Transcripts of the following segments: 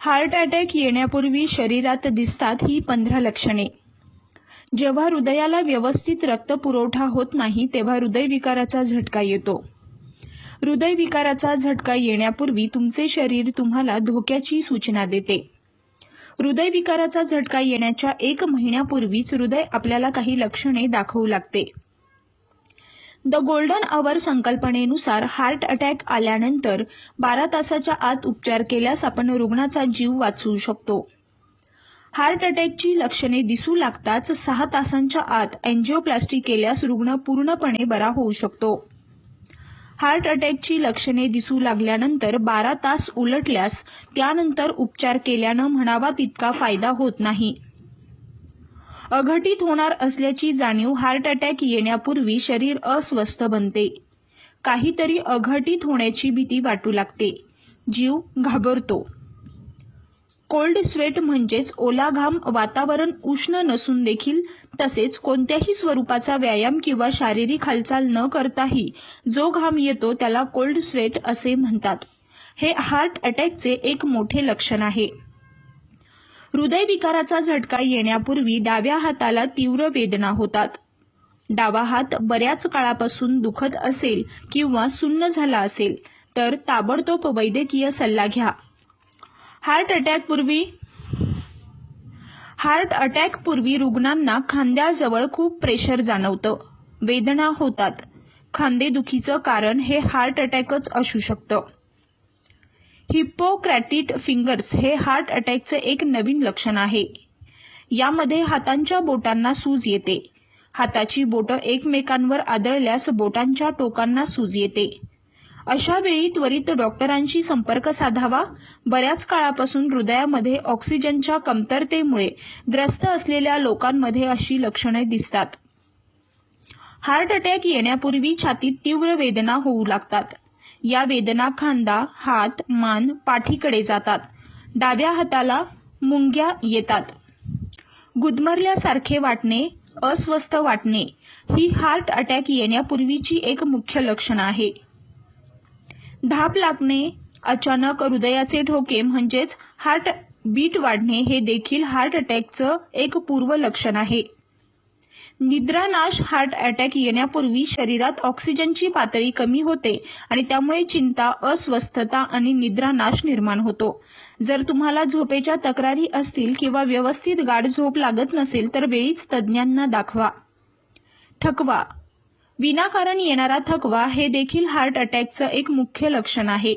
Heart attack येण्यापूर्वी शरीरात दिसतात ही पंधरा लक्षणे. जेव्हा हृदयाला व्यवस्थित रक्तपुरवठा होत नाही तेव्हा हृदयविकाराचा झटका येतो. हृदयविकाराचा झटका येण्यापूर्वी तुमचे शरीर तुम्हाला धोक्याची सूचना देते. हृदयविकाराचा झटका येण्याच्या एक महिन्यापूर्वीच हृदय आपल्याला काही लक्षणे दाखवू लागते. द गोल्डन अवर संकल्पनेनुसार हार्ट अटॅक आल्यानंतर बारा तासाच्या आत उपचार केल्यास आपण रुग्णाचा जीव वाचवू शकतो. हार्ट अटॅकची लक्षणे दिसू लागताच सहा तासांच्या आत अँजिओप्लास्टी केल्यास रुग्ण पूर्णपणे बरा होऊ शकतो. हार्ट अटॅकची लक्षणे दिसू लागल्यानंतर बारा तास उलटल्यास त्यानंतर उपचार केल्यानं म्हणावा तितका फायदा होत नाही. अघटित होणार असल्याची जाणीव हार्ट अटॅक येण्यापूर्वी शरीर अस्वस्थ बनते. काहीतरी अघटित होण्याची भीती वाटू लागते. जीव घाबरतो. कोल्ड स्वेट म्हणजेच ओला घाम वातावरण उष्ण नसून देखील तसेच कोणत्याही स्वरूपाचा व्यायाम किंवा शारीरिक हालचाल न करताही जो घाम येतो त्याला कोल्ड स्वेट असे म्हणतात. हे हार्ट अटॅकचे एक मोठे लक्षण आहे. हृदयविकाराचा झटका येण्यापूर्वी डाव्या हाताला तीव्र वेदना होतात. डावा हात बऱ्याच काळापासून दुखत असेल किंवा सुन्न झाला असेल तर ताबडतोब वैद्यकीय सल्ला घ्या. हार्ट अटॅक पूर्वी हार्ट अटॅक पूर्वी रुग्णांना खांद्याजवळ खूप प्रेशर जाणवतं. वेदना होतात. खांदेदुखीचं कारण हे हार्ट अटॅकच असू शकतं. हिप्पोक्रॅटिट फिंगर्स हे हार्ट अटॅकचे एक नवीन लक्षण आहे. यामध्ये हातांच्या बोटांना सूज येते. हाताची बोटं एकमेकांवर आदळल्यास बोटांच्या टोकांना सूज येते. अशा वेळी त्वरित डॉक्टरांशी संपर्क साधावा. बऱ्याच काळापासून हृदयामध्ये ऑक्सिजनच्या कमतरतेमुळे ग्रस्त असलेल्या लोकांमध्ये अशी लक्षणे दिसतात. हार्ट अटॅक येण्यापूर्वी छातीत तीव्र वेदना होऊ लागतात. या वेदना खांदा हात मान पाठीकडे जातात. डाव्या हाताला मुंग्या येतात. गुदमरल्यासारखे वाटणे अस्वस्थ वाटणे ही हार्ट अटॅक येण्यापूर्वीची एक मुख्य लक्षण आहे. धाप लागणे अचानक हृदयाचे ठोके म्हणजेच हार्ट बीट वाढणे हे देखील हार्ट अटॅकचं एक पूर्व लक्षण आहे. निद्रानाश हार्ट अटॅक येण्यापूर्वी शरीरात ऑक्सिजनची पातळी कमी होते आणि त्यामुळे चिंता अस्वस्थता आणि निद्रानाश निर्माण होतो. जर तुम्हाला झोपेच्या तक्रारी असतील किंवा व्यवस्थित गाढ झोप लागत नसेल तर वेळीच तज्ज्ञांना दाखवा. थकवा. विनाकारण येणारा थकवा हे देखील हार्ट अटॅकचं एक मुख्य लक्षण आहे.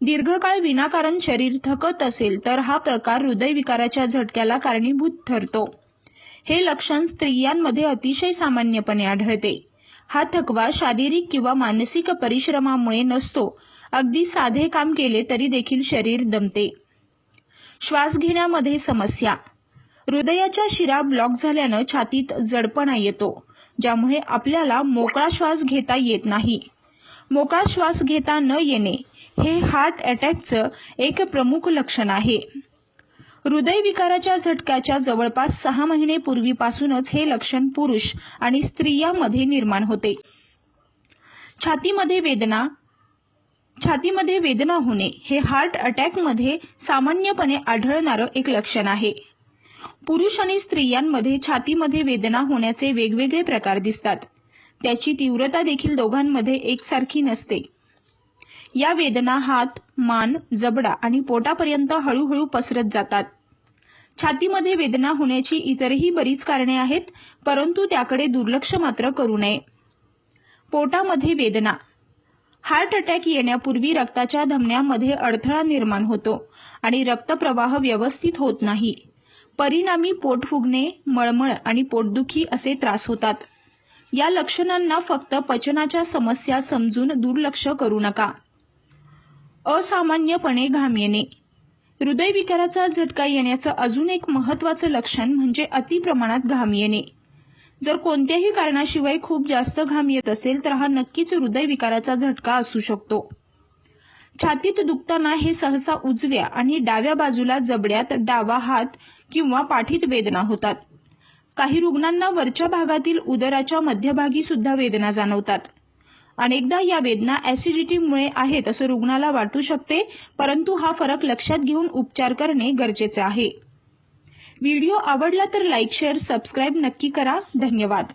दीर्घकाळ विनाकारण शरीर थकत असेल तर हा प्रकार हृदयविकाराच्या झटक्याला कारणीभूत ठरतो. हे लक्षण स्त्रियांमध्ये अतिशय सामान्यपणे आढळते. हा थकवा शारीरिक किंवा मानसिक परिश्रमामुळे नसतो. अगदी साधे काम केले तरी देखील शरीर दमते. श्वास घेण्यामध्ये समस्या. हृदयाच्या शिरा ब्लॉक झाल्यानं छातीत जडपणा येतो ज्यामुळे आपल्याला मोकळा श्वास घेता येत नाही. मोकळा श्वास घेता न येणे हे हार्ट अटॅकचं एक प्रमुख लक्षण आहे. हृदयविकाराच्या झटक्याच्या जवळपास सहा महिने पूर्वीपासूनच हे लक्षण पुरुष आणि स्त्रियांमध्ये निर्माण होते. छातीमध्ये वेदना छातीमध्ये वेदना होणे हे हार्ट अटॅकमध्ये सामान्यपणे आढळणारं एक लक्षण आहे. पुरुष आणि स्त्रियांमध्ये छातीमध्ये वेदना होण्याचे वेगवेगळे प्रकार दिसतात. त्याची तीव्रता देखील दोघांमध्ये एकसारखी नसते. या वेदना हात मान जबडा आणि पोटापर्यंत हळूहळू पसरत जातात. छातीमध्ये वेदना होण्याची इतरही बरीच कारणे आहेत परंतु त्याकडे दुर्लक्ष मात्र करू नये. पोटामध्ये वेदना. हार्ट अटॅक येण्यापूर्वी रक्ताच्या धमन्यामध्ये अडथळा निर्माण होतो आणि रक्तप्रवाह व्यवस्थित होत नाही. परिणामी पोट फुगणे मळमळ आणि पोटदुखी असे त्रास होतात. या लक्षणांना फक्त पचनाच्या समस्या समजून दुर्लक्ष करू नका. असामान्यपणे घाम येणे. हृदयविकाराचा झटका येण्याचं अजून एक महत्त्वाचं लक्षण म्हणजे अतिप्रमाणात घाम येणे. जर कोणत्याही कारणाशिवाय खूप जास्त घाम येत असेल तर हा नक्कीच हृदयविकाराचा झटका असू शकतो. छातीत दुखताना हे सहसा उजव्या आणि डाव्या बाजूला जबड्यात डावा हात किंवा पाठीत वेदना होतात. काही रुग्णांना वरच्या भागातील उदराच्या मध्यभागी सुद्धा वेदना जाणवतात. अनेकदा या वेदना ऍसिडिटीमुळे आहेत असं रुग्णाला वाटू शकते परंतु हा फरक लक्षात घेऊन उपचार करणे गरजेचे आहे. व्हिडिओ आवडला तर लाईक शेअर सबस्क्राईब नक्की करा. धन्यवाद.